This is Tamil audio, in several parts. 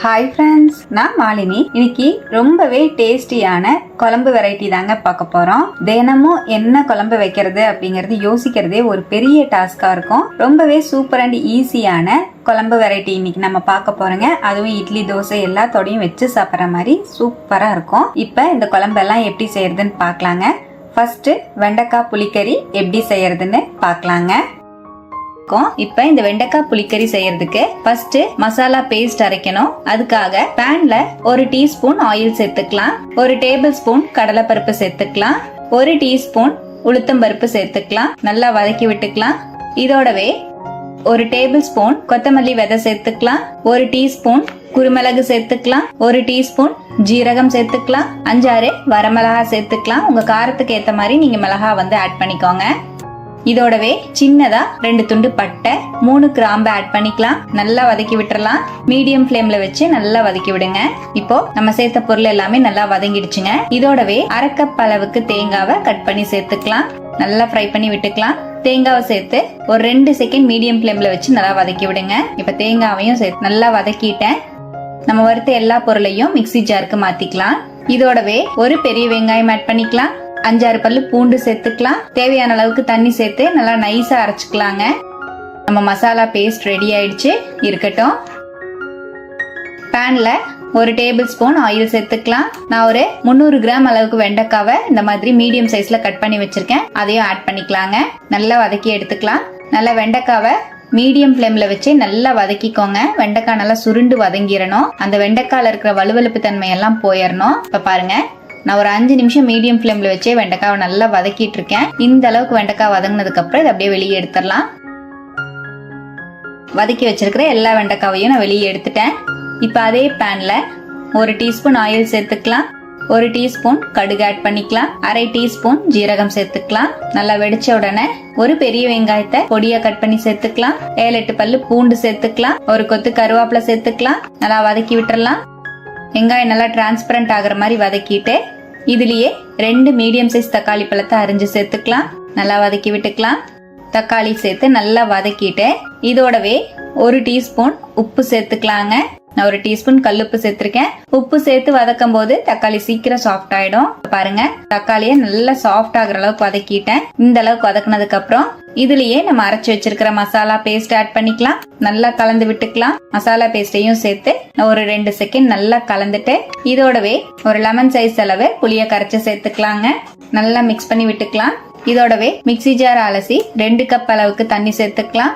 ஹாய் ஃப்ரெண்ட்ஸ் நான் மாலினி. இன்னைக்கு ரொம்பவே டேஸ்டியான குழம்பு வெரைட்டி தாங்க பார்க்க போறோம். தினமும் என்ன குழம்பு வைக்கிறது அப்படிங்கறது யோசிக்கிறதே ஒரு பெரிய டாஸ்கா இருக்கும். ரொம்பவே சூப்பர் அண்ட் ஈஸியான குழம்பு வெரைட்டி இன்னைக்கு நம்ம பார்க்க போறோங்க. அதுவும் இட்லி தோசை எல்லாத்தோடையும் வச்சு சாப்பிட்ற மாதிரி சூப்பரா இருக்கும். இப்போ இந்த குழம்பெல்லாம் எப்படி செய்யறதுன்னு பார்க்கலாங்க. ஃபர்ஸ்ட் வெண்டைக்காய் புளிக்கறி எப்படி செய்யறதுன்னு பார்க்கலாங்க. இருக்கும். இப்ப இந்த வெண்டைக்காய் புளிக்கறி செய்யறதுக்கு ஃபர்ஸ்ட் மசாலா பேஸ்ட் அரைக்கணும். அதுக்காக பேன்ல ஒரு டீஸ்பூன் ஆயில் சேர்த்துக்கலாம். ஒரு டேபிள் ஸ்பூன் கடலைப்பருப்பு சேர்த்துக்கலாம். ஒரு டீஸ்பூன் உளுத்தம் பருப்பு சேர்த்துக்கலாம். நல்லா வதக்கி விட்டுக்கலாம். இதோடவே ஒரு டேபிள் ஸ்பூன் கொத்தமல்லி விதை சேர்த்துக்கலாம். ஒரு டீஸ்பூன் குருமிளகு சேர்த்துக்கலாம். ஒரு டீஸ்பூன் ஜீரகம் சேர்த்துக்கலாம். அஞ்சாறு வரமிளகா சேர்த்துக்கலாம். உங்க காரத்துக்கு ஏத்த மாதிரி நீங்க மிளகா வந்து ஆட் பண்ணிக்கோங்க. இதோடவே சின்னதா ரெண்டு துண்டு பட்டை மூணு கிராம்பு ஆட் பண்ணிக்கலாம். நல்லா வதக்கி விட்டுறலாம். மீடியம் ஃப்ளேம்ல வச்சு நல்லா வதக்கி விடுங்க. இப்போ நம்ம சேர்த்த பொருள் எல்லாமே நல்லா வதங்கிடுச்சுங்க. இதோடவே அரைக்கப் அளவுக்கு தேங்காவை கட் பண்ணி சேர்த்துக்கலாம். நல்லா ஃப்ரை பண்ணி விட்டுக்கலாம். தேங்காவை சேர்த்து ஒரு ரெண்டு செகண்ட் மீடியம் ஃப்ளேம்ல வச்சு நல்லா வதக்கி விடுங்க. இப்போ தேங்காவையும் சேர்த்து நல்லா வதக்கிட்டேன். நம்ம வறுத்த எல்லா பொருளையும் மிக்ஸி ஜாருக்கு மாத்திக்கலாம். இதோடவே ஒரு பெரிய வெங்காயம் ஆட் பண்ணிக்கலாம். அஞ்சாறு பல்லு பூண்டு சேர்த்துக்கலாம். தேவையான அளவுக்கு தண்ணி சேர்த்து நல்லா நைஸா அரைச்சிக்கலாங்க. நம்ம மசாலா பேஸ்ட் ரெடி ஆயிடுச்சு. இருக்கட்டும். பேன்ல ஒரு டேபிள் ஸ்பூன் ஆயில் சேர்த்துக்கலாம். நான் ஒரு முந்நூறு கிராம் அளவுக்கு வெண்டைக்காவை இந்த மாதிரி மீடியம் சைஸ்ல கட் பண்ணி வச்சிருக்கேன். அதையும் ஆட் பண்ணிக்கலாங்க. நல்லா வதக்கி எடுத்துக்கலாம். நல்லா வெண்டைக்காவை மீடியம் ஃப்ளேம்ல வச்சு நல்லா வதக்கிக்கோங்க. வெண்டைக்காய் நல்லா சுருண்டு வதங்கிடணும் அந்த வெண்டைக்காயில இருக்கிற வலுவலுப்பு தன்மை எல்லாம் போயிடணும் இப்ப பாருங்க. நான் ஒரு அஞ்சு நிமிஷம் மீடியம் ஃப்ளேம்ல வச்சே வெண்டைக்காவை நல்லா வதக்கிட்டு இருக்கேன் இந்த அளவுக்கு வெண்டைக்காய் வதங்கினதுக்கு அப்புறம் இதை அப்படியே வெளியே எடுத்துடலாம். வதக்கி வச்சிருக்கிற எல்லா வெண்டைக்காவையும் நான் வெளியே எடுத்துட்டேன். இப்போ அதே பேன்ல ஒரு டீஸ்பூன் ஆயில் சேர்த்துக்கலாம். ஒரு டீஸ்பூன் கடுகு ஆட் பண்ணிக்கலாம். அரை டீஸ்பூன் ஜீரகம் சேர்த்துக்கலாம். நல்லா வெடிச்ச உடனே ஒரு பெரிய வெங்காயத்தை பொடியா கட் பண்ணி சேர்த்துக்கலாம். ஏழு எட்டு பல்லு பூண்டு சேர்த்துக்கலாம். ஒரு கொத்து கருவேப்பிலை சேர்த்துக்கலாம். நல்லா வதக்கி விட்டுறலாம். வெங்காயம் நல்லா டிரான்ஸ்பரண்ட் ஆகுற மாதிரி வதக்கிட்டு இதுலயே ரெண்டு மீடியம் சைஸ் தக்காளி பழத்தை அரிஞ்சு சேர்த்துக்கலாம். நல்லா வதக்கி விட்டுக்கலாம். தக்காளி சேர்த்து நல்லா வதக்கிட்டு இதோடவே ஒரு டீஸ்பூன் உப்பு சேர்த்துக்கலாங்க. நான் ஒரு டீஸ்பூன் கல்லுப்பு சேர்த்துருக்கேன். உப்பு சேர்த்து வதக்கும் போது தக்காளி சீக்கிரம் சாஃப்ட் ஆயிடும். பாருங்க தக்காளியை நல்லா சாஃப்ட் ஆகுற அளவுக்கு வதக்கிட்டேன். இந்த அளவுக்கு வதக்குனதுக்கு அப்புறம் இதுலயே நம்ம அரைச்சு வச்சிருக்கிற மசாலா பேஸ்ட் ஆட் பண்ணிக்கலாம். நல்லா கலந்து விட்டுக்கலாம். மசாலா பேஸ்டையும் சேர்த்து ஒரு ரெண்டு செகண்ட் நல்லா கலந்துட்டு இதோடவே ஒரு லெமன் சைஸ் அளவு புளிய கரைச்சு சேர்த்துக்கலாங்க. நல்லா மிக்ஸ் பண்ணி விட்டுக்கலாம். இதோடவே மிக்ஸி ஜார் அலசி ரெண்டு கப் அளவுக்கு தண்ணி சேர்த்துக்கலாம்.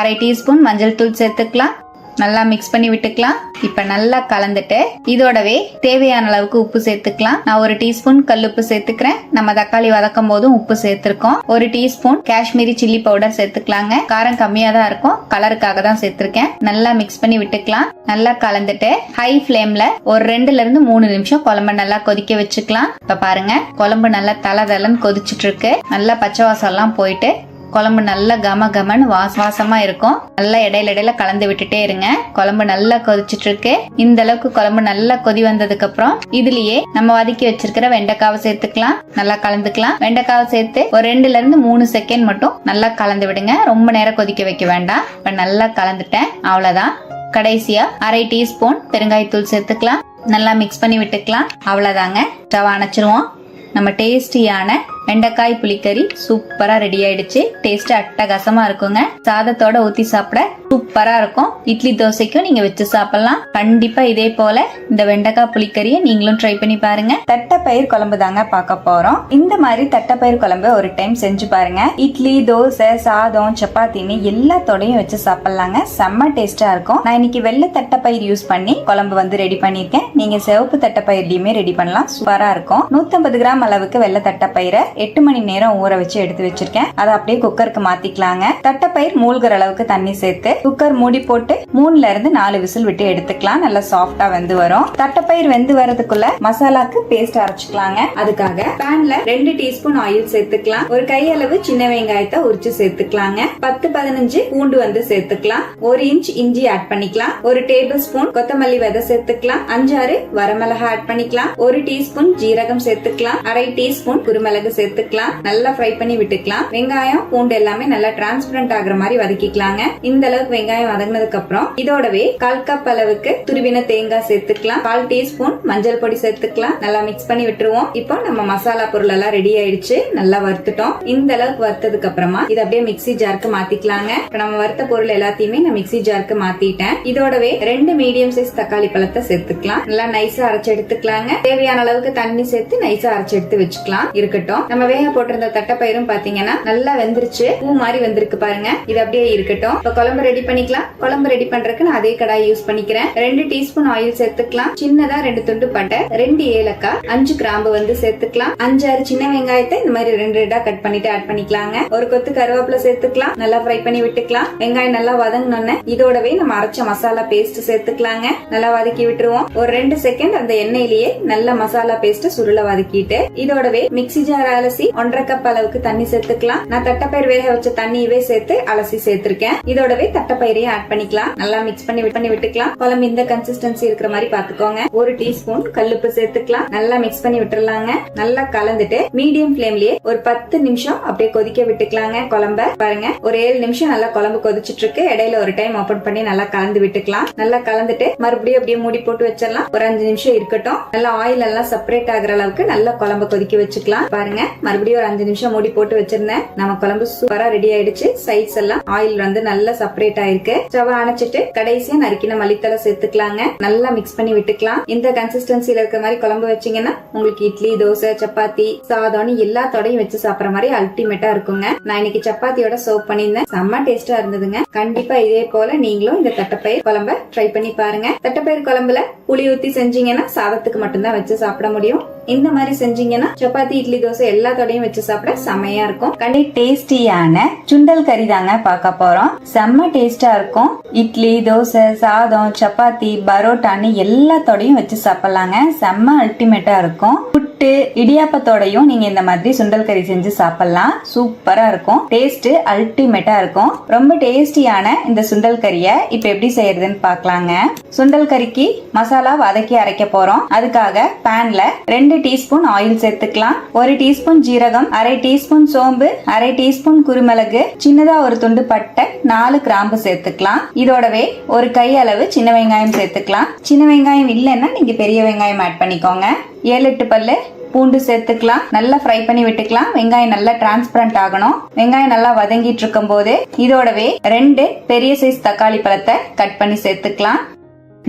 அரை டீஸ்பூன் மஞ்சள் தூள் சேர்த்துக்கலாம். நல்லா மிக்ஸ் பண்ணி விட்டுக்கலாம். இப்ப நல்லா கலந்துட்டு இதோடவே தேவையான அளவுக்கு உப்பு சேர்த்துக்கலாம். நான் ஒரு டீஸ்பூன் கல்லுப்பு சேர்த்துக்கிறேன். நம்ம தக்காளி வதக்கும் போதும் உப்பு சேர்த்திருக்கோம். ஒரு டீஸ்பூன் காஷ்மீரி சில்லி பவுடர் சேர்த்துக்கலாங்க. காரம் கம்மியா தான் இருக்கும். கலருக்காக தான் சேர்த்திருக்கேன். நல்லா மிக்ஸ் பண்ணி விட்டுக்கலாம். நல்லா கலந்துட்டு ஹை ஃப்ளேம்ல ஒரு ரெண்டுல இருந்து மூணு நிமிஷம் குழம்பு நல்லா கொதிக்க வச்சுக்கலாம். இப்ப பாருங்க குழம்பு நல்லா தலை தலன்னு கொதிச்சுட்டு இருக்கு. நல்லா பச்சை வாசம் எல்லாம் போயிட்டு குழம்பு நல்லா கம கமன்னு வாச வாசமா இருக்கும். நல்லா இடையில இடையில கலந்து விட்டுட்டே இருங்க. குழம்பு நல்லா கொதிச்சுட்டு இருக்கு. இந்த அளவுக்கு குழம்பு நல்லா கொதி வந்ததுக்கு அப்புறம் இதுலயே நம்ம வதக்கி வச்சிருக்கிற வெண்டைக்காவை சேர்த்துக்கலாம். நல்லா கலந்துக்கலாம். வெண்டைக்காவை சேர்த்து ஒரு ரெண்டுல இருந்து மூணு செகண்ட் மட்டும் நல்லா கலந்து விடுங்க. ரொம்ப நேரம் கொதிக்க வைக்க வேண்டாம். இப்ப நல்லா கலந்துட்டேன். அவ்வளவுதான். கடைசியா அரை டீஸ்பூன் பெருங்காயத்தூள் சேர்த்துக்கலாம். நல்லா மிக்ஸ் பண்ணி விட்டுக்கலாம். அவ்வளவுதாங்க. ஸ்டவ் அணைச்சிருவோம். நம்ம டேஸ்டியான வெண்டைக்காய் புளிக்கறி சூப்பரா ரெடி ஆயிடுச்சு. டேஸ்ட் அட்டகாசமா இருக்குங்க. சாதத்தோட ஊத்தி சாப்பிட சூப்பரா இருக்கும். இட்லி தோசைக்கும் நீங்க வச்சு சாப்பிடலாம். கண்டிப்பா இதே போல இந்த வெண்டைக்காய் புளிக்கறியை நீங்களும் ட்ரை பண்ணி பாருங்க. தட்டைப்பயிர் குழம்பு தாங்க பார்க்க போறோம். இந்த மாதிரி தட்டைப்பயிர் குழம்பு ஒரு டைம் செஞ்சு பாருங்க. இட்லி தோசை சாதம் சப்பாத்தின்னு எல்லாத்தோடையும் வச்சு சாப்பிடலாங்க. செம்ம டேஸ்டா இருக்கும். நான் இன்னைக்கு வெள்ளை தட்டைப்பயிர் யூஸ் பண்ணி குழம்பு வந்து ரெடி பண்ணிருக்கேன் நீங்க சிவப்பு தட்டைப்பயிர்லயுமே ரெடி பண்ணலாம். சூப்பரா இருக்கும். 150 கிராம் அளவுக்கு வெள்ளை தட்டைப்பயிரை எட்டு மணி நேரம் ஊற வச்சு எடுத்து வச்சிருக்கேன். அதை அப்படியே குக்கருக்கு மாத்திக்கலாங்க. தட்டைப்பயிர் மூழ்கிற அளவுக்கு தண்ணி சேர்த்து குக்கர் மூடி போட்டு மூணுல இருந்து நாலு விசில் விட்டு எடுத்துக்கலாம். நல்லா சாஃப்டா வந்து வரும். தட்டைப்பயிர் வெந்து வரதுக்குள்ள மசாலாக்கு பேஸ்ட் அரைச்சுக்கலாங்க. அதுக்காக பேன்ல ரெண்டு டீஸ்பூன் ஆயில் சேர்த்துக்கலாம். ஒரு கையளவு சின்ன வெங்காயத்தை உரிச்சு சேர்த்துக்கலாங்க. பத்து பதினஞ்சு பூண்டு வந்து சேர்த்துக்கலாம். ஒரு இன்ச் இஞ்சி ஆட் பண்ணிக்கலாம். ஒரு டேபிள் ஸ்பூன் கொத்தமல்லி விதை சேர்த்துக்கலாம். அஞ்சாறு வரமிளகா ஆட் பண்ணிக்கலாம். ஒரு டீஸ்பூன் ஜீரகம் சேர்த்துக்கலாம். அரை டீஸ்பூன் குருமிளகு சேர்த்துக்கலாம். நல்லா ஃப்ரை பண்ணி விட்டுக்கலாம். வெங்காயம் பூண்டு எல்லாமே நல்லா டிரான்ஸ்பரண்ட் ஆகுற மாதிரி வதக்கிக்கலாங்க. இந்த அளவுக்கு வெங்காயம் வதங்கினதுக்கு அப்புறம் இதோடவே கால் கப் அளவுக்கு துருவின தேங்காய் சேர்த்துக்கலாம். கால் டீஸ்பூன் மஞ்சள் பொடி சேர்த்துக்கலாம். நல்லா மிக்ஸ் பண்ணி விட்டுருவோம். இப்போ நம்ம மசாலா பொருள் எல்லாம் ரெடி ஆயிடுச்சு. நல்லா வறுத்துட்டோம். இந்த அளவுக்கு வறுத்ததுக்கு அப்புறமா இதை அப்படியே மிக்ஸி ஜாருக்கு மாத்திக்கலாங்க. இப்ப நம்ம வறுத்த பொருள் எல்லாத்தையுமே நான் மிக்ஸி ஜாருக்கு மாத்திட்டேன். இதோடவே ரெண்டு மீடியம் சைஸ் தக்காளி பழத்தை சேர்த்துக்கலாம். நல்லா நைஸா அரைச்சு எடுத்துக்கலாங்க. தேவையான அளவுக்கு தண்ணி சேர்த்து நைஸா அரைச்சு எடுத்து வச்சுக்கலாம். இருக்கட்டும். நம்ம வேக போட்டிருந்த தட்டைப்பயிரும் பாத்தீங்கன்னா நல்லா வெந்துருச்சு. பூ மாதிரி வந்திருக்கு பாருங்க. இது அப்படியே இருக்கட்டும். இப்ப குழம்பு ரெடி பண்ணிக்கலாம். குழம்பு ரெடி பண்றதுக்கு நான் அதே கடாய் யூஸ் பண்ணிக்கிறேன். ரெண்டு டீஸ்பூன் ஆயில் சேர்த்துக்கலாம். சின்னதா ரெண்டு துண்டு பட்டை ரெண்டு ஏலக்காய் அஞ்சு கிராம்பு வந்து சேர்த்துக்கலாம். அஞ்சாறு சின்ன வெங்காயத்தை இந்த மாதிரி ரெண்டு ரெண்டா கட் பண்ணிட்டு ஆட் பண்ணிக்கலாங்க. ஒரு கொத்து கருவேப்பிலை சேர்த்துக்கலாம். நல்லா ஃப்ரை பண்ணி விட்டுக்கலாம். வெங்காயம் நல்லா வதங்கணும்னு இதோடவே நம்ம அரைச்ச மசாலா பேஸ்ட் சேர்த்துக்கலாங்க. நல்லா வதக்கி விட்டுருவோம். ஒரு ரெண்டு செகண்ட் அந்த எண்ணெயிலேயே நல்ல மசாலா பேஸ்ட் சுருள வதக்கிட்டு இதோடவே மிக்ஸி ஜார் அலசி ஒன்றரை கப் அளவுக்கு தண்ணி சேர்த்துக்கலாம். நான் தட்டப்பயிர் வேக வச்ச தண்ணியவே சேர்த்து அலசி சேர்த்திருக்கேன். இதோடவே தட்டப்பயிரையும் ஆட் பண்ணிக்கலாம். நல்லா மிக்ஸ் பண்ணி பண்ணி விட்டுக்கலாம். குழம்பு இந்த கன்சிஸ்டன்சி இருக்கிற மாதிரி பாத்துக்கோங்க. ஒரு டீஸ்பூன் கல்லுப்பு சேர்த்துக்கலாம். நல்லா மிக்ஸ் பண்ணி விட்டுறலாங்க. நல்லா கலந்துட்டு மீடியம் பிளேம்லயே ஒரு பத்து நிமிஷம் அப்படியே கொதிக்க விட்டுக்கலாங்க குழம்ப. பாருங்க. ஒரு ஏழு நிமிஷம் நல்லா குழம்பு கொதிச்சிட்டு இருக்கு இடையில ஒரு டைம் ஓபன் பண்ணி நல்லா கலந்து விட்டுக்கலாம். நல்லா கலந்துட்டு மறுபடியும் அப்படியே மூடி போட்டு வச்சிடலாம். ஒரு அஞ்சு நிமிஷம் இருக்கட்டும். நல்லா ஆயில் எல்லாம் செப்பரேட் ஆகுற அளவுக்கு நல்லா குழம்பு கொதிக்க வச்சுக்கலாம். பாருங்க. மறுபடியும் ஒரு அஞ்சு நிமிஷம் மூடி போட்டு வச்சிருந்தேன். நம்ம குழம்பு சூப்பரா ரெடி ஆயிடுச்சு. சைட்ஸ் எல்லாம் ஆயில் வந்து நல்லா செப்பரேட் ஆயிருக்கு. ஸ்டவ் அணைச்சிட்டு கடைசியா நறுக்கின மல்லித்தலை சேர்த்துக்கலாங்க. நல்லா மிக்ஸ் பண்ணி விட்டுக்கலாம். இந்த கன்சிஸ்டன்சில இருக்க மாதிரி குழம்பு வச்சீங்கன்னா உங்களுக்கு இட்லி தோசை சப்பாத்தி சாதம்னு எல்லாத்தோடையும் வச்சு சாப்பிடுற மாதிரி அல்டிமேட்டா இருக்குங்க. நான் இன்னைக்கு சப்பாத்தியோட சர்வ் பண்ணியிருந்தேன். செம்ம டேஸ்டா இருந்ததுங்க. கண்டிப்பா இதே போல நீங்களும் இந்த தட்டப்பயிர் குழம்ப ட்ரை பண்ணி பாருங்க. தட்டப்பயிர் குழம்புல புளி ஊத்தி செஞ்சீங்கன்னா சாதத்துக்கு மட்டும்தான் வச்சு சாப்பிட முடியும். இந்த மாதிரி செஞ்சீங்கன்னா சப்பாத்தி இட்லி தோசை எல்லாத்தோடையும் வச்சு சாப்பிட செமையா இருக்கும். கண்டி டேஸ்டியான சுண்டல் கறி தாங்க பார்க்க போறோம். செம்ம டேஸ்டா இருக்கும். இட்லி தோசை சாதம் சப்பாத்தி பரோட்டான்னு எல்லாத்தோடையும் வச்சு சாப்பிடலாங்க. செம்ம அல்டிமேட்டா இருக்கும். புட்டு இடியாப்பத்தோடையும் நீங்க இந்த மாதிரி சுண்டல் கறி செஞ்சு சாப்பிடலாம். சூப்பரா இருக்கும். டேஸ்ட் அல்டிமேட்டா இருக்கும். ரொம்ப டேஸ்டியான இந்த சுண்டல் கறியை இப்ப எப்படி செய்யறதுன்னு பார்க்கலாங்க. சுண்டல் கறிக்கு மசாலா வதக்கி அரைக்க போறோம். அதுக்காக பேன்ல ரெண்டு ரெண்டு டீஸ்பூன் ஆயில் சேர்த்துக்கலாம். ஒரு டீஸ்பூன் ஜீரகம் அரை டீஸ்பூன் சோம்பு அரை டீஸ்பூன் குருமிளகு சின்னதா ஒரு துண்டு பட்டை நாலு கிராம்பு சேர்த்துக்கலாம். இதோடவே ஒரு கை அளவு சின்ன வெங்காயம் சேர்த்துக்கலாம். சின்ன வெங்காயம் இல்லைன்னா நீங்க பெரிய வெங்காயம் ஆட் பண்ணிக்கோங்க. ஏழு எட்டு பல்லு பூண்டு சேர்த்துக்கலாம். நல்லா ஃப்ரை பண்ணி விட்டுக்கலாம். வெங்காயம் நல்லா டிரான்ஸ்பரண்ட் ஆகணும். வெங்காயம் நல்லா வதங்கிட்டு இருக்கும் போது இதோடவே ரெண்டு பெரிய சைஸ் தக்காளி பழத்தை கட் பண்ணி சேர்த்துக்கலாம்.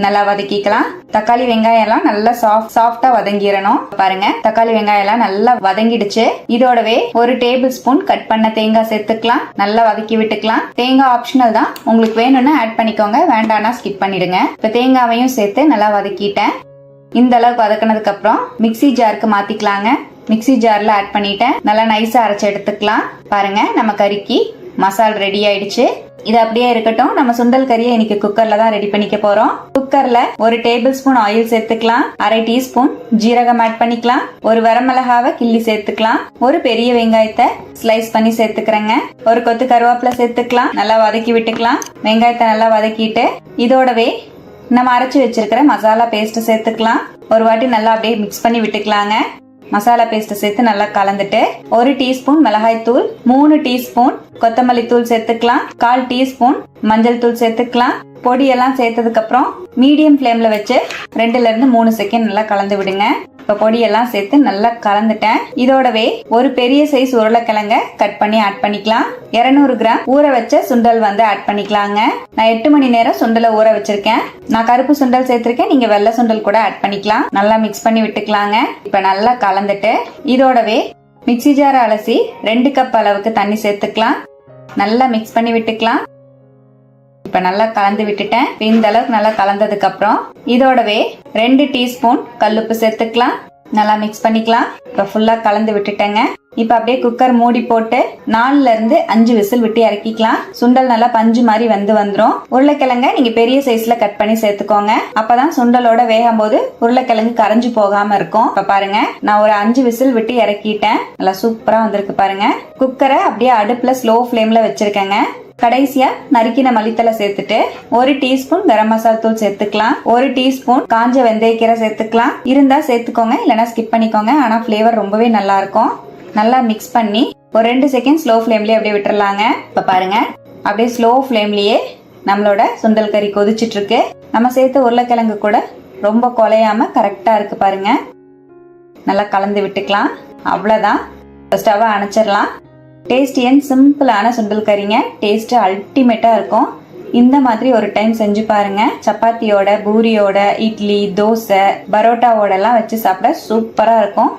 நல்லா வதக்கிக்கலாம். தக்காளி வெங்காயம் எல்லாம் நல்லா சாஃப்ட் சாஃப்டா வதங்கிடணும். பாருங்க தக்காளி வெங்காயம் எல்லாம் நல்லா வதங்கிடுச்சு. இதோடவே ஒரு டேபிள் ஸ்பூன் கட் பண்ண தேங்காய் சேர்த்துக்கலாம். நல்லா வதக்கி விட்டுக்கலாம். தேங்காய் ஆப்ஷனல் தான். உங்களுக்கு வேணும்னா ஆட் பண்ணிக்கோங்க. வேண்டாம்னா ஸ்கிப் பண்ணிடுங்க. இப்ப தேங்காவையும் சேர்த்து நல்லா வதக்கிட்டேன். இந்த அளவுக்கு வதக்கினதுக்கு அப்புறம் மிக்ஸி ஜாருக்கு மாத்திக்கலாங்க. மிக்ஸி ஜார்ல ஆட் பண்ணிட்டேன். நல்லா நைஸா அரைச்சு எடுத்துக்கலாம். பாருங்க நம்ம கறிக்கு மசால் ரெடி ஆயிடுச்சு. இது அப்படியே இருக்கட்டும். நம்ம சுண்டல் கறியை இன்னைக்கு குக்கர்ல தான் ரெடி பண்ணிக்க போறோம். குக்கர்ல ஒரு டேபிள் ஸ்பூன் ஆயில் சேர்த்துக்கலாம். அரை டீஸ்பூன் ஜீரகம் ஆட் பண்ணிக்கலாம். ஒரு வரமிளகாவை கிள்ளி சேர்த்துக்கலாம். ஒரு பெரிய வெங்காயத்தை ஸ்லைஸ் பண்ணி சேர்த்துக்கிறேங்க. ஒரு கொத்து கருவேப்பிலை சேர்த்துக்கலாம். நல்லா வதக்கி விட்டுக்கலாம். வெங்காயத்தை நல்லா வதக்கிட்டு இதோடவே நம்ம அரைச்சி வச்சிருக்கிற மசாலா பேஸ்ட் சேர்த்துக்கலாம். ஒரு வாட்டி நல்லா அப்படியே மிக்ஸ் பண்ணி விட்டுக்கலாங்க. மசாலா பேஸ்ட் சேர்த்து நல்லா கலந்துட்டு ஒரு டீஸ்பூன் மிளகாய் தூள் மூணு டீஸ்பூன் கொத்தமல்லி தூள் சேர்த்துக்கலாம் கால் டீஸ்பூன் மஞ்சள் தூள் சேர்த்துக்கலாம். பொடியெல்லாம் சேர்த்ததுக்கு அப்புறம் மீடியம் ஃப்ளேம்ல வச்சு ரெண்டுல இருந்து மூணு செகண்ட் நல்லா கலந்து விடுங்க. இப்ப பொடியெல்லாம் சேர்த்து நல்லா கலந்துட்டேன். இதோடவே ஒரு பெரிய சைஸ் உருளைக்கிழங்க கட் பண்ணி ஆட் பண்ணிக்கலாம். 200 கிராம் ஊற வச்ச சுண்டல் வந்து ஆட் பண்ணிக்கலாங்க. நான் எட்டு மணி நேரம் சுண்டலை ஊற வச்சிருக்கேன். நான் கருப்பு சுண்டல் சேர்த்திருக்கேன். நீங்க வெள்ளை சுண்டல் கூட ஆட் பண்ணிக்கலாம். நல்லா மிக்ஸ் பண்ணி விட்டுக்கலாங்க. இப்ப நல்லா கலந்துட்டு இதோடவே மிக்ஸி ஜார் அலசி ரெண்டு கப் அளவுக்கு தண்ணி சேர்த்துக்கலாம். நல்லா மிக்ஸ் பண்ணி விட்டுக்கலாம். இப்ப நல்லா கலந்து விட்டுட்டேன். இந்த அளவுக்கு நல்லா கலந்ததுக்கு அப்புறம் இதோடவே ரெண்டு டீஸ்பூன் கல்லுப்பு சேர்த்துக்கலாம். நல்லா மிக்ஸ் பண்ணிக்கலாம். இப்ப ஃபுல்லா கலந்து விட்டுட்டேங்க. இப்ப அப்படியே குக்கர் மூடி போட்டு நாலுல இருந்து அஞ்சு விசில் விட்டு இறக்கிக்கலாம். சுண்டல் நல்லா பஞ்சு மாதிரி வந்து வந்துரும். உருளைக்கிழங்க நீங்க பெரிய சைஸ்ல கட் பண்ணி சேர்த்துக்கோங்க. அப்பதான் சுண்டலோட வேகும் போது உருளைக்கிழங்கு கரைஞ்சு போகாம இருக்கும். இப்ப பாருங்க நான் ஒரு அஞ்சு விசில் விட்டு இறக்கிட்டேன். நல்லா சூப்பரா வந்திருக்கு பாருங்க. குக்கரை அப்படியே அடுப்புல ஸ்லோ ஃபிளேம்ல வச்சிருக்கேங்க. கடைசியா நறுக்கின மல்லித்தலை சேர்த்துட்டு ஒரு டீஸ்பூன் கரம் மசாலா தூள் சேர்த்துக்கலாம். ஒரு டீஸ்பூன் காஞ்ச வெந்தயக்கீரை சேர்த்துக்கலாம். இருந்தா சேர்த்துக்கோங்க இல்லைன்னா ஸ்கிப் பண்ணிக்கோங்க. ஆனா ஃப்ளேவர் ரொம்பவே நல்லா இருக்கும் நல்லா மிக்ஸ் பண்ணி ஒரு ரெண்டு செகண்ட் ஸ்லோ ஃப்ளேம்லயே அப்படியே விட்டுறலாங்க. இப்போ பாருங்க. அப்படியே ஸ்லோ ஃப்ளேம்லயே நம்மளோட சுண்டல் கறி கொதிச்சுட்டு இருக்கு நம்ம சேர்த்த உருளைக்கிழங்கு கூட ரொம்ப குலையாம கரெக்டா இருக்கு பாருங்க. நல்லா கலந்து விட்டுக்கலாம். அவ்வளோதான் ஸ்டவ்வை அணைச்சிடலாம். டேஸ்டி அண்ட் சிம்பிளான சுண்டல் கறிங்க? டேஸ்ட்டு அல்டிமேட்டாக இருக்கும். இந்த மாதிரி ஒரு டைம் செஞ்சு பாருங்க. சப்பாத்தியோட பூரியோட இட்லி தோசை பரோட்டாவோட எல்லாம் வச்சு சாப்பிட சூப்பராக இருக்கும்.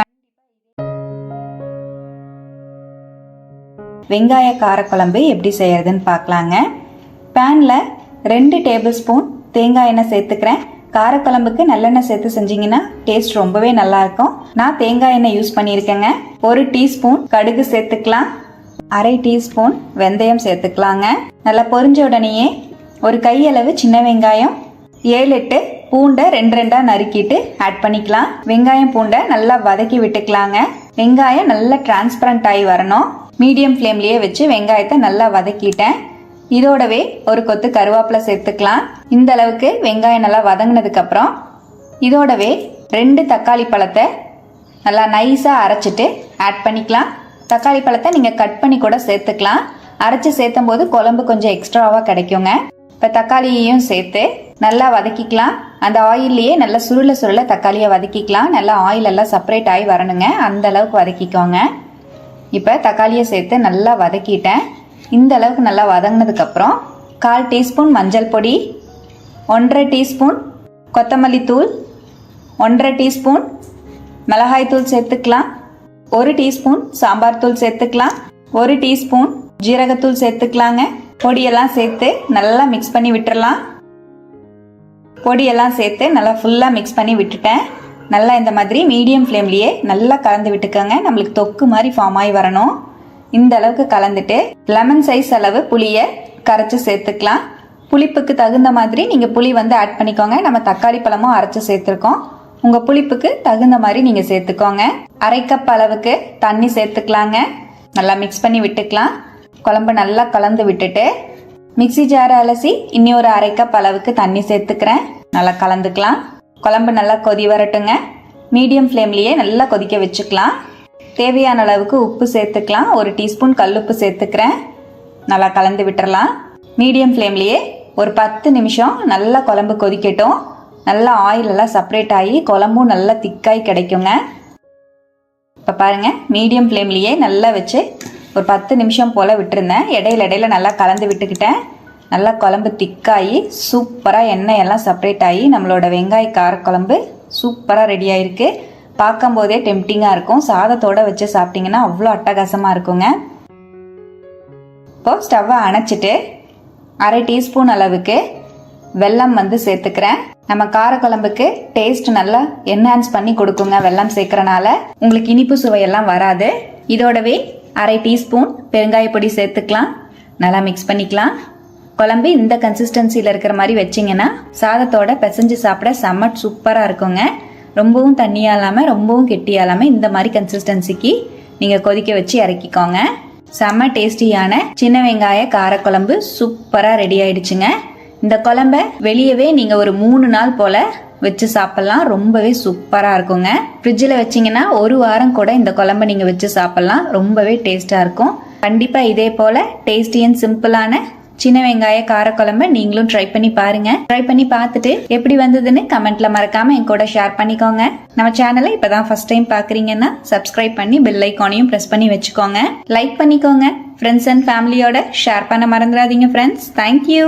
வெங்காய காரக்குழம்பு எப்படி செய்யறதுன்னு பார்க்கலாங்க. பேனில் ரெண்டு டேபிள் ஸ்பூன் தேங்காய் எண்ணெய் சேர்த்துக்கிறேன். காரக்குழம்புக்கு நல்லெண்ணெய் சேர்த்து செஞ்சீங்கன்னா டேஸ்ட் ரொம்பவே நல்லா இருக்கும். நான் தேங்காய் எண்ணெய் யூஸ் பண்ணியிருக்கேங்க. ஒரு டீஸ்பூன் கடுகு சேர்த்துக்கலாம். அரை டீஸ்பூன் வெந்தயம் சேர்த்துக்கலாங்க. நல்லா பொரிஞ்ச உடனேயே ஒரு கையளவு சின்ன வெங்காயம் ஏழு எட்டு பூண்டை ரெண்டு ரெண்டாக நறுக்கிட்டு ஆட் பண்ணிக்கலாம். வெங்காயம் பூண்டை நல்லா வதக்கி விட்டுக்கலாங்க. வெங்காயம் நல்லா டிரான்ஸ்பரண்ட் ஆகி வரணும். மீடியம் ஃப்ளேம்லேயே வச்சு வெங்காயத்தை நல்லா வதக்கிட்டேன். இதோடவே ஒரு கொத்து கருவேப்பிலை சேர்த்துக்கலாம். இந்த அளவுக்கு வெங்காயம் நல்லா வதங்கினதுக்கப்புறம் இதோடவே ரெண்டு தக்காளி பழத்தை நல்லா நைஸாக அரைச்சிட்டு ஆட் பண்ணிக்கலாம். தக்காளி பழத்தை நீங்கள் கட் பண்ணி கூட சேர்த்துக்கலாம். அரைச்சி சேர்த்தும் போது குழம்பு கொஞ்சம் எக்ஸ்ட்ராவாக கிடைக்குங்க. இப்போ தக்காளியையும் சேர்த்து நல்லா வதக்கிக்கலாம். அந்த ஆயில்லையே நல்லா சுருள சுருள தக்காளியை வதக்கிக்கலாம். நல்லா ஆயில் எல்லாம் செப்பரேட் ஆகி வரணுங்க. அந்த அளவுக்கு வதக்கிக்கோங்க. இப்போ தக்காளியை சேர்த்து நல்லா வதக்கிட்டேன். இந்த அளவுக்கு நல்லா வதங்கினதுக்கப்புறம் கால் டீஸ்பூன் மஞ்சள் பொடி ஒன்றரை டீஸ்பூன் கொத்தமல்லி தூள் ஒன்றரை டீஸ்பூன் மிளகாய் தூள் சேர்த்துக்கலாம். ஒரு டீஸ்பூன் சாம்பார் தூள் சேர்த்துக்கலாம். ஒரு டீஸ்பூன் ஜீரகத்தூள் சேர்த்துக்கலாங்க. பொடியெல்லாம் சேர்த்து நல்லா மிக்ஸ் பண்ணி விட்டுறலாம். பொடியெல்லாம் சேர்த்து நல்லா ஃபுல்லாக மிக்ஸ் பண்ணி விட்டுட்டேன். நல்லா இந்த மாதிரி மீடியம் ஃப்ளேம்லேயே நல்லா கலந்து விட்டுக்கோங்க. நம்மளுக்கு தொக்கு மாதிரி ஃபார்ம் ஆகி வரணும். இந்த அளவுக்கு கலந்துட்டு லெமன் சைஸ் அளவு புளியை கரைச்சி சேர்த்துக்கலாம். புளிப்புக்கு தகுந்த மாதிரி நீங்கள் புளி வந்து ஆட் பண்ணிக்கோங்க. நம்ம தக்காளி பழமும் அரைச்சி சேர்த்துருக்கோம். உங்கள் புளிப்புக்கு தகுந்த மாதிரி நீங்கள் சேர்த்துக்கோங்க. அரை கப் அளவுக்கு தண்ணி சேர்த்துக்கலாங்க. நல்லா மிக்ஸ் பண்ணி விட்டுக்கலாம். குழம்பு நல்லா கலந்து விட்டுட்டு மிக்ஸி ஜாரை அலசி இன்னி ஒரு அரை கப் அளவுக்கு தண்ணி சேர்த்துக்கிறேன். நல்லா கலந்துக்கலாம். குழம்பு நல்லா கொதி வரட்டுங்க. மீடியம் ஃப்ளேம்லேயே நல்லா கொதிக்க வச்சுக்கலாம். தேவையான அளவுக்கு உப்பு சேர்த்துக்கலாம். ஒரு டீஸ்பூன் கல்லுப்பு சேர்த்துக்கிறேன். நல்லா கலந்து விட்டுறலாம். மீடியம் ஃப்ளேம்லேயே ஒரு பத்து நிமிஷம் நல்லா குழம்பு கொதிக்கட்டும். நல்லா ஆயில் எல்லாம் செப்பரேட் ஆகி குழம்பும் நல்லா திக்காகி கிடைக்குங்க. இப்போ பாருங்கள் மீடியம் ஃப்ளேம்லேயே நல்லா வச்சு ஒரு பத்து நிமிஷம் போல் விட்டுருந்தேன். இடையில இடையில நல்லா கலந்து விட்டுக்கிட்டேன். நல்லா குழம்பு திக்காகி சூப்பராக எண்ணெய் எல்லாம் செப்பரேட் ஆகி நம்மளோட வெங்காய காரக்குழம்பு சூப்பராக ரெடி ஆகிருக்கு பார்க்கும்போதே டெம்டிங்காக இருக்கும். சாதத்தோட வச்சு சாப்பிட்டிங்கன்னா அவ்வளோ அட்டகாசமாக இருக்குங்க. இப்போ ஸ்டவ்வை அணைச்சிட்டு அரை டீஸ்பூன் அளவுக்கு வெல்லம் வந்து சேர்த்துக்கிறேன். நம்ம காரக்குழம்புக்கு டேஸ்ட் நல்லா என்ஹான்ஸ் பண்ணி கொடுக்குங்க வெள்ளம் சேர்க்கறனால. உங்களுக்கு இனிப்பு சுவையெல்லாம் வராது. இதோடவே அரை டீஸ்பூன் பெருங்காய பொடி சேர்த்துக்கலாம். நல்லா மிக்ஸ் பண்ணிக்கலாம். குழம்பு இந்த கன்சிஸ்டன்சியில் இருக்கிற மாதிரி வச்சிங்கன்னா சாதத்தோட பிசைஞ்சு சாப்பிட செம்ம சூப்பராக இருக்குங்க. ரொம்பவும் தண்ணியாக இல்லாமல் ரொம்பவும் கெட்டியாக இல்லாமல் இந்த மாதிரி கன்சிஸ்டன்சிக்கு நீங்கள் கொதிக்க வச்சு இறக்கிக்கோங்க. செம்ம டேஸ்டியான சின்ன வெங்காய காரக்குழம்பு சூப்பராக ரெடி ஆயிடுச்சுங்க. இந்த குழம்ப வெளியவே நீங்கள் ஒரு மூணு நாள் போல் வச்சு சாப்பிட்லாம். ரொம்பவே சூப்பராக இருக்குங்க. ஃப்ரிட்ஜில் வச்சிங்கன்னா ஒரு வாரம் கூட இந்த குழம்ப நீங்கள் வச்சு சாப்பிட்லாம். ரொம்பவே டேஸ்ட்டாக இருக்கும். கண்டிப்பாக இதே போல் டேஸ்டி அண்ட் சிம்பிளான சின்ன வெங்காய காரக்குழம்ப நீங்களும் ட்ரை பண்ணி பாருங்க. ட்ரை பண்ணி பார்த்துட்டு எப்படி வந்ததுன்னு கமெண்ட்ல மறக்காம என் கூட ஷேர் பண்ணிக்கோங்க. நம்ம சேனலை இப்பதான் ஃபர்ஸ்ட் டைம் பாக்குறீங்கன்னா சப்ஸ்கிரைப் பண்ணி பெல் ஐக்கானையும் பிரஸ் பண்ணி வச்சுக்கோங்க. லைக் பண்ணிக்கோங்க. ஃப்ரெண்ட்ஸ் அண்ட் ஃபேமிலியோட ஷேர் பண்ண மறந்துடாதீங்க ஃப்ரெண்ட்ஸ் தேங்க்யூ